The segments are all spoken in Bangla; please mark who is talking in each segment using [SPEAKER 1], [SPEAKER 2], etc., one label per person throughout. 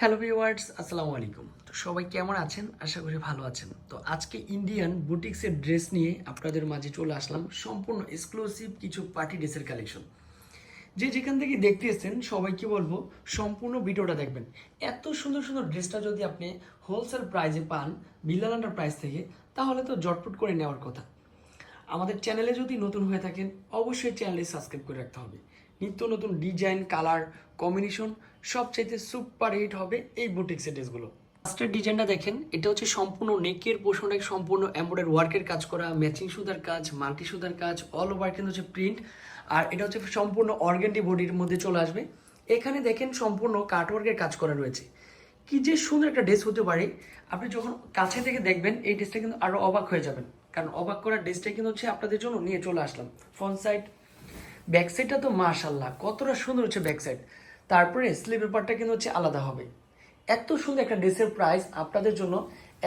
[SPEAKER 1] হ্যালো ভিউয়ার্স আসসালামু আলাইকুম। তো সবাই কেমন আছেন? আশা করি ভালো আছেন। তো আজকে ইন্ডিয়ান বুটিক্সের ড্রেস নিয়ে আপনাদের মাঝে চলে আসলাম সম্পূর্ণ এক্সক্লুসিভ কিছু পার্টি ড্রেসের কালেকশন যে যেখান থেকে দেখতে এসেছেন, সবাইকে বলব, সম্পূর্ণ ভিডিওটা দেখবেন। এত সুন্দর সুন্দর ড্রেসটা যদি আপনি হোলসেল প্রাইজে পান বিল্লালান্ডার প্রাইস থেকে, তাহলে তো জটপট করে নেওয়ার কথা। আমাদের চ্যানেলে যদি নতুন হয়ে থাকেন, অবশ্যই চ্যানেলে সাবস্ক্রাইব করে রাখতে হবে। নিত্য নতুন ডিজাইন, কালার, কম্বিনেশন সবচাইতে সুপার হিট হবে এই বুটিক্সের ড্রেসগুলো ফার্স্টের ডিজাইনটা দেখেন, এটা হচ্ছে সম্পূর্ণ নেকের পোষণে সম্পূর্ণ এমব্রয়ডারি ওয়ার্কের কাজ করা, ম্যাচিং সুতার কাজ, মাল্টি সুতার কাজ অল ওভার কিন্তু হচ্ছে প্রিন্ট, আর এটা হচ্ছে সম্পূর্ণ অর্গেন্ডি বডির মধ্যে চলে আসবে। এখানে দেখেন সম্পূর্ণ কাটওয়ার্কের কাজ করা রয়েছে। কি যে সুন্দর একটা ড্রেস হতে পারে, আপনি যখন কাছে থেকে দেখবেন, এই ড্রেসটা কিন্তু আরও অবাক হয়ে যাবেন। কারণ অবাক করার ড্রেসটা কিন্তু হচ্ছে আপনাদের জন্য নিয়ে চলে আসলাম। ফ্রন্ট সাইড ব্যাক সাইডটা তো মাশাল্লাহ কতটা সুন্দর হচ্ছে ব্যাক সাইড তারপরে স্লিপের পার্টটা কিন্তু হচ্ছে আলাদা হবে। এত সুন্দর একটা ড্রেসের প্রাইস আপনাদের জন্য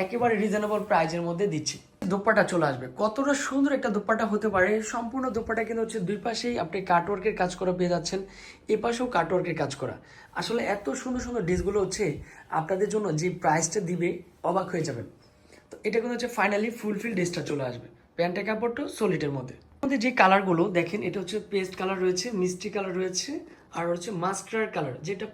[SPEAKER 1] একেবারে রিজনেবল প্রাইজের মধ্যে দিচ্ছি। দোপাটা চলে আসবে। কতটা সুন্দর একটা দোপাটা হতে পারে, সম্পূর্ণ দোপাটা কিন্তু হচ্ছে দুই পাশেই আপনি কাটওয়ার্কের কাজ করা পেয়ে যাচ্ছেন, এ পাশেও কাটওয়ার্কের কাজ করা। আসলে এত সুন্দর সুন্দর ড্রেসগুলো হচ্ছে আপনাদের জন্য যে প্রাইসটা দিবে, অবাক হয়ে যাবেন। তো এটা কিন্তু হচ্ছে ফাইনালি ফুলফিল ড্রেসটা চলে আসবে। প্যান্টের কাপড়টা সলিডের মধ্যে। আমাদের যে কালারগুলো দেখেন, এটা হচ্ছে পেস্ট কালার রয়েছে, মিষ্টি কালার রয়েছে, আর হচ্ছে মাস্টার কালার যেটা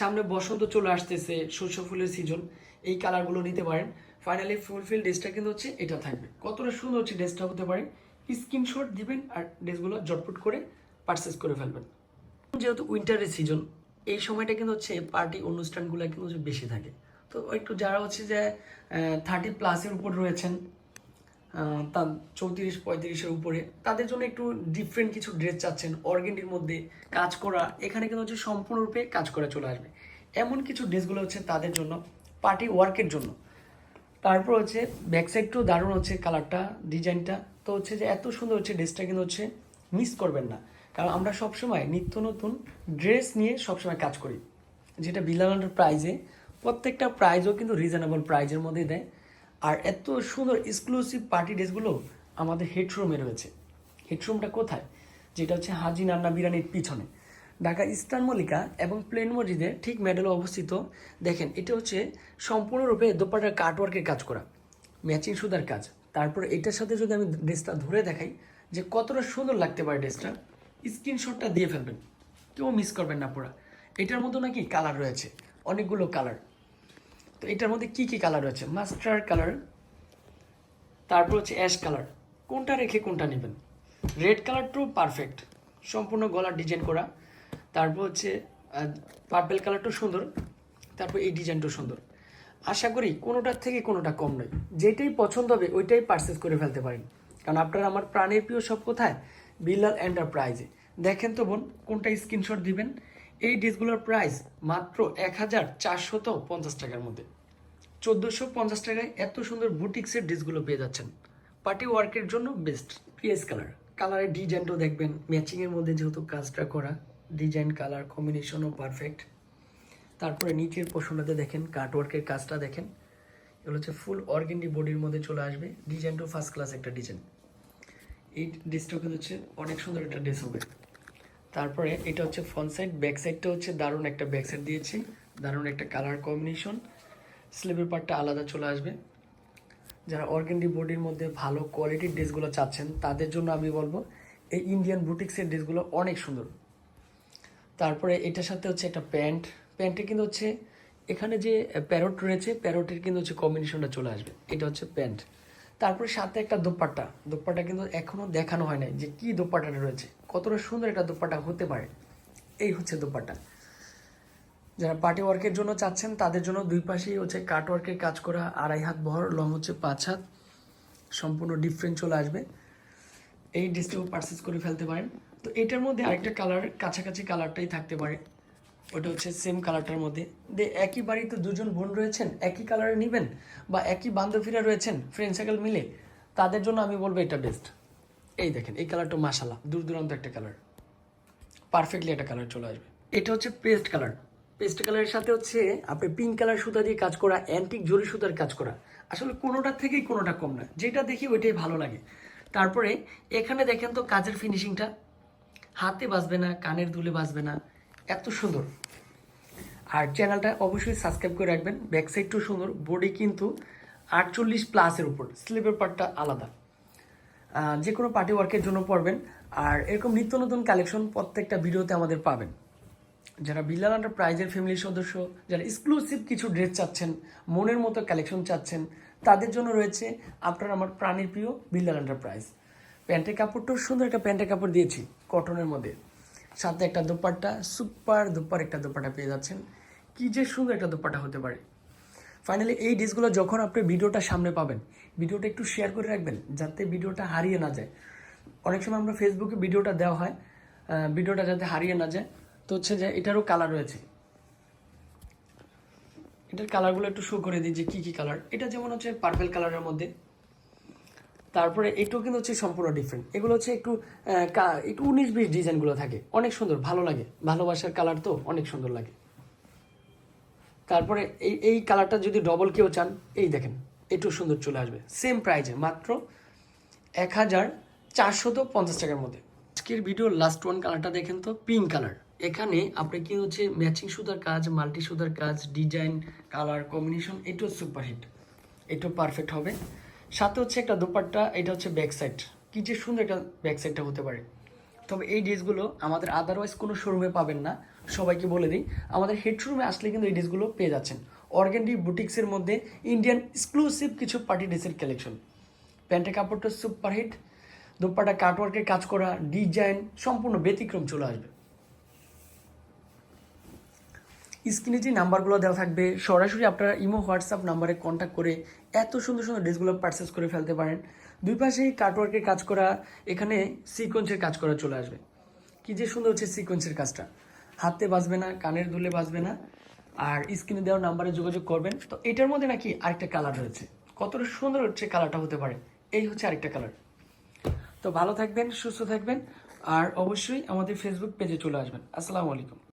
[SPEAKER 1] সামনে বসন্ত চলে আসতেছে শস্য ফুলের সিজন এই কালারগুলো নিতে পারেন। ফাইনালি ফুলফিল ড্রেসটা কিন্তু হচ্ছে এটা থাকবে। কতটা সুন্দর হচ্ছে ড্রেসটা হতে পারে। স্ক্রিনশট দিবেন আর ড্রেসগুলো জটপট করে পারচেস করে ফেলবেন। যেহেতু উইন্টারের সিজন এই সময়টা কিন্তু হচ্ছে পার্টি অনুষ্ঠানগুলো কিন্তু বেশি থাকে। তো একটু যারা হচ্ছে যে থার্টি প্লাসের উপর রয়েছেন আহ, তা চৌত্রিশ পঁয়ত্রিশের উপরে। তাদের জন্য একটু ডিফারেন্ট কিছু ড্রেস চাচ্ছেন। অর্গেন্ডির মধ্যে কাজ করা এখানে কিন্তু হচ্ছে সম্পূর্ণরূপে কাজ করা চলে আসবে। এমন কিছু ড্রেসগুলো হচ্ছে তাদের জন্য পার্টি ওয়ার্কের জন্য। তারপর হচ্ছে ব্যাক সাইডটাও দারুণ হচ্ছে কালারটা ডিজাইনটা তো হচ্ছে যে এত সুন্দর হচ্ছে ড্রেসটা কিন্তু হচ্ছে মিস করবেন না। কারণ আমরা সবসময় নিত্য নতুন ড্রেস নিয়ে সবসময় কাজ করি। যেটা বিলানোর প্রাইজে প্রত্যেকটা প্রাইজও কিন্তু রিজনেবল প্রাইজের মধ্যে দেয়। আর এত সুন্দর এক্সক্লুসিভ পার্টি ড্রেসগুলো আমাদের হেডরুমে রয়েছে। হেডরুমটা কোথায়? যেটা হচ্ছে হাজি নান্না বিরানির পিছনে। ঢাকা ইস্টার্ন মল্লিকা এবং প্লেন মসজিদের ঠিক মেডেলে অবস্থিত। দেখেন, এটা হচ্ছে সম্পূর্ণরূপে দোপাটার কাটওয়ার্কের কাজ করা। ম্যাচিং সুতার কাজ। তারপর এটার সাথে যদি আমি ড্রেসটা ধরে দেখাই, যে কতটা সুন্দর লাগতে পারে ড্রেসটা স্ক্রিনশটটা দিয়ে ফেলবেন। কেউ মিস করবেন না পুরা। এটার মতো নাকি কালার রয়েছে। অনেকগুলো কালার তো এটার মধ্যে কি কি কালার রয়েছে? মাস্টার কালার তারপর হচ্ছে অ্যাশ কালার কোনটা রেখে কোনটা নেবেন? রেড কালারটাও পারফেক্ট সম্পূর্ণ গলার ডিজাইন করা। তারপর হচ্ছে পার্পেল কালারটাও সুন্দর। তারপর এই ডিজাইনটাও সুন্দর। আশা করি কোনোটার থেকে কোনোটা কম নয়। যেটাই পছন্দ হবে, ওইটাই পারচেস করে ফেলতে পারেন। কারণ আপনার আমার প্রাণের প্রিয় সব কোথায়? বিল্লাল এন্টারপ্রাইজে দেখেন তো বোন, কোনটা স্ক্রিনশট দিবেন? এই ড্রেসগুলোর প্রাইস মাত্র এক হাজার চারশত পঞ্চাশ টাকার মধ্যে। চোদ্দোশো পঞ্চাশ টাকায় এত সুন্দর বুটিক্সের ড্রেসগুলো পেয়ে যাচ্ছেন। পার্টি ওয়ার্কের জন্য বেস্ট পিএস কালার। কালারের ডিজাইনটাও দেখবেন, ম্যাচিংয়ের মধ্যে যেহেতু কাজটা করা, ডিজাইন, কালার কম্বিনেশনও পারফেক্ট তারপরে নিচের পোষণটাতে দেখেন কাটওয়ার্কের কাজটা দেখেন। এগুলো হচ্ছে ফুল অর্গেন্ডি বডির মধ্যে চলে আসবে। ডিজাইনটাও ফার্স্ট ক্লাস একটা ডিজাইন। এই ড্রেসটাও কিন্তু হচ্ছে অনেক সুন্দর একটা ড্রেস হবে। তারপরে এটা হচ্ছে ফ্রন্ট সাইড ব্যাক সাইডটা হচ্ছে দারুণ একটা ব্যাক সাইড দিয়েছি, দারুণ একটা কালার কম্বিনেশন স্লিভের পার্টটা আলাদা চলে আসবে। যারা অর্গেন্ডি বডির মধ্যে ভালো কোয়ালিটির ড্রেসগুলো চাচ্ছেন, তাদের জন্য আমি বলব, এই ইন্ডিয়ান বুটিক্সের ড্রেসগুলো অনেক সুন্দর। তারপরে এটার সাথে হচ্ছে একটা প্যান্ট। প্যান্টে কিন্তু হচ্ছে এখানে যে প্যারট রয়েছে প্যারটের কিন্তু হচ্ছে কম্বিনেশনটা চলে আসবে। এটা হচ্ছে প্যান্ট। তারপরে সাথে একটা দোপাট্টা। দোপাট্টা কিন্তু এখনও দেখানো হয় নাই যে কী দোপাট্টাটা রয়েছে। কতটা সুন্দর একটা দোপাট্টা হতে পারে। এই হচ্ছে দোপাট্টা। যারা পার্টি ওয়ার্কের জন্য চাচ্ছেন, তাদের জন্য দুই পাশেই হচ্ছে কাট ওয়ার্কের কাজ করা, আড়াই হাত ভর লং হচ্ছে পাঁচ হাত। সম্পূর্ণ ডিফারেন্ট চলে আসবে। এই ড্রেসটাও পারচেস করে ফেলতে পারেন। তো এটার মধ্যে আরেকটা কালার কাছাকাছি কালারটাই থাকতে পারে। ওটা হচ্ছে সেম কালারটার মধ্যে। দে, একই বাড়িতে দুজন বোন রয়েছেন, একই কালারে নেবেন বা একই বান্ধবীরা রয়েছেন ফ্রেন্ড সার্কেল মিলে, তাদের জন্য আমি বলব এটা বেস্ট এই দেখেন, এই কালারটা মাসালা দূর দূরান্ত একটা কালার পারফেক্টলি একটা কালার চলে আসবে। এটা হচ্ছে পেস্ট কালার পেস্ট কালারের সাথে হচ্ছে আপনি পিঙ্ক কালার সুতা দিয়ে কাজ করা অ্যান্টিক জরি সুতার কাজ করা। আসলে কোনোটার থেকেই কোনোটা কম না। যেটা দেখি ওইটাই ভালো লাগে। তারপরে এখানে দেখেন তো কাজের ফিনিশিংটা হাতে বাজবে না, কানের দুলে বাজবে না। এত সুন্দর। আর চ্যানেলটা অবশ্যই সাবস্ক্রাইব করে রাখবেন। ব্যাক সাইডটাও সুন্দর। বডি কিন্তু আটচল্লিশ প্লাসের উপর। স্লিপের পার্টটা আলাদা। যে কোনো পার্টি ওয়ার্কের জন্য পড়বেন। আর এরকম নিত্য নতুন কালেকশন প্রত্যেকটা ভিডিওতে আমাদের পাবেন। যারা বিল্লাল আন্ডার প্রাইজের ফ্যামিলির সদস্য, যারা এক্সক্লুসিভ কিছু ড্রেস চাচ্ছেন, মনের মতো কালেকশন চাচ্ছেন, তাদের জন্য রয়েছে আপনার আমার প্রাণের প্রিয় বিল্লাল আন্ডার প্রাইজ প্যান্টের কাপড়টাও সুন্দর একটা প্যান্টের কাপড় দিয়েছি কটনের মধ্যে। সাথে একটা দোপাট্টা সুপার দুপার একটা দোপাট্টা পেয়ে যাচ্ছেন। কি যে সুন্দর একটা দোপাট্টা হতে পারে। ফাইনালি এই ডিসগুলো যখন আপনি ভিডিওটা সামনে পাবেন, ভিডিওটা একটু শেয়ার করে রাখবেন যাতে ভিডিওটা হারিয়ে না যায়। অনেক সময় আমরা ফেসবুকে ভিডিওটা দেওয়া হয় ভিডিওটা যাতে হারিয়ে না যায়। তো হচ্ছে যে এটারও কালার রয়েছে। এটার কালারগুলো একটু শো করে দিই যে কী কী কালার এটা যেমন হচ্ছে পার্পেল কালারের মধ্যে। তারপরে এটাও কিন্তু হচ্ছে সম্পূর্ণ ডিফারেন্ট এগুলো হচ্ছে একটু একটু উনিশ বিশ ডিজাইনগুলো থাকে। অনেক সুন্দর, ভালো লাগে। ভালোবাসার কালার তো অনেক সুন্দর লাগে। তারপরে এই এই কালারটা যদি ডবল কেউ চান, এই দেখেন, একটু সুন্দর চলে আসবে। সেম প্রাইজে মাত্র এক হাজার চারশত পঞ্চাশ টাকার মধ্যে। আজকের ভিডিও লাস্ট ওয়ান কালারটা দেখেন তো পিঙ্ক কালার এখানে আপনি কি হচ্ছে ম্যাচিং সুতার কাজ মাল্টি সুতার কাজ ডিজাইন কালার কম্বিনেশন এটাও সুপারহিট এটাও পারফেক্ট হবে। সাথে হচ্ছে একটা দোপাট্টা, এটা হচ্ছে ব্যাক সাইড কি যে সুন্দর একটা ব্যাক সাইডটা হতে পারে। তবে এই ড্রেসগুলো আমাদের আদারওয়াইজ কোনো শোরুমে পাবেন না। সবাইকে বলে দিই, আমাদের হেড শোরুমে আসলে কিন্তু এই ড্রেসগুলো পেয়ে যাচ্ছেন। অর্গ্যান্ডি বুটিক্সের মধ্যে ইন্ডিয়ান এক্সক্লুসিভ কিছু পার্টি ড্রেসের কালেকশন প্যান্টের কাপড়টা সুপার হিট দোপাটা কাটওয়ার্কের কাজ করা ডিজাইন সম্পূর্ণ ব্যতিক্রম চলে আসবে। স্ক্রিনে যে নাম্বারগুলো দেওয়া থাকবে, সরাসরি আপনারা ইমো, হোয়াটসঅ্যাপ নাম্বারে কন্ট্যাক্ট করে এত সুন্দর সুন্দর ড্রেসগুলো পারচেস করে ফেলতে পারেন। দুই পাশেই কাটওয়ার্কের কাজ করা, এখানে সিকোয়েন্সের কাজ করা চলে আসবে। কি যে সুন্দর হচ্ছে সিকোয়েন্সের কাজটা। হাতে বাজবে না, কানের দুলে বাঁচবে না, আর স্ক্রিনে দেওয়ার নাম্বারে যোগাযোগ করবেন। তো এটার মধ্যে নাকি আরেকটা কালার রয়েছে। কতটা সুন্দর হচ্ছে কালারটা হতে পারে। এই হচ্ছে আরেকটা কালার তো ভালো থাকবেন, সুস্থ থাকবেন, আর অবশ্যই আমাদের ফেসবুক পেজে চলে আসবেন। আসসালামু আলাইকুম।